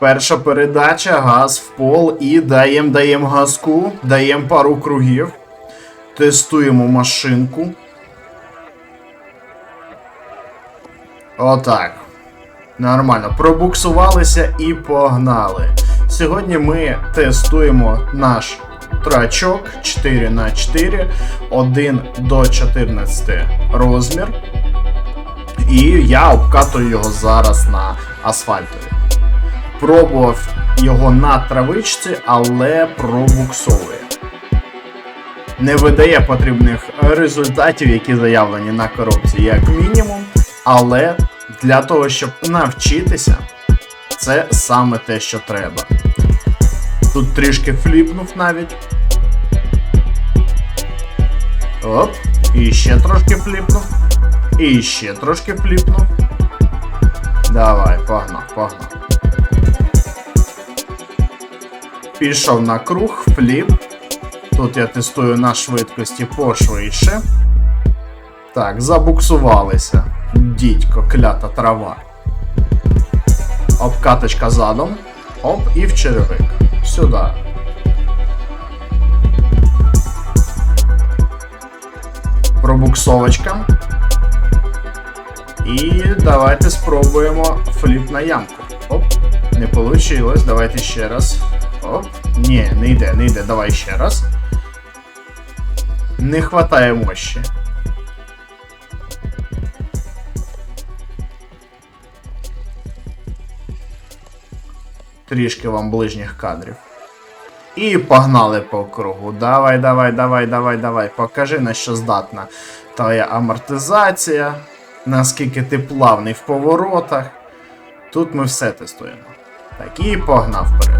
Перша передача, газ в пол і даємо даємо газку, даємо пару кругів. Тестуємо машинку. Отак. Нормально. Пробуксувалися і погнали. Сьогодні ми тестуємо наш трачок 4 на 4 1 до 14 розмір. І я обкатую його зараз на асфальтові. Пробував його на травичці, але пробуксовує. Не видає потрібних результатів, які заявлені на коробці, як мінімум. Але для того, щоб навчитися, це саме те, що треба. Тут трішки фліпнув навіть. Оп, і ще трошки фліпнув. І ще трошки фліпнув. Давай, погнав, погнав. Пішов на круг, фліп. Тут я тестую на швидкості пошвидше. Так, забуксувалися. Дідько, клята трава. Обкаточка задом. Оп, і в черевик. Сюди. Пробуксовочка. І давайте спробуємо фліп на ямку. Оп, не вийшло. Давайте ще раз. Оп. Ні, не йде, не йде. Давай ще раз. Не хватає мощі. Трішки вам ближніх кадрів. І погнали по кругу. Давай, давай, давай, давай, давай. Покажи на що здатна твоя амортизація, наскільки ти плавний в поворотах. Тут ми все тестуємо. Так, і погнав вперед.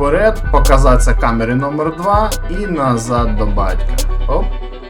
Вперед, показатися камері номер 2 і назад до батька. Оп.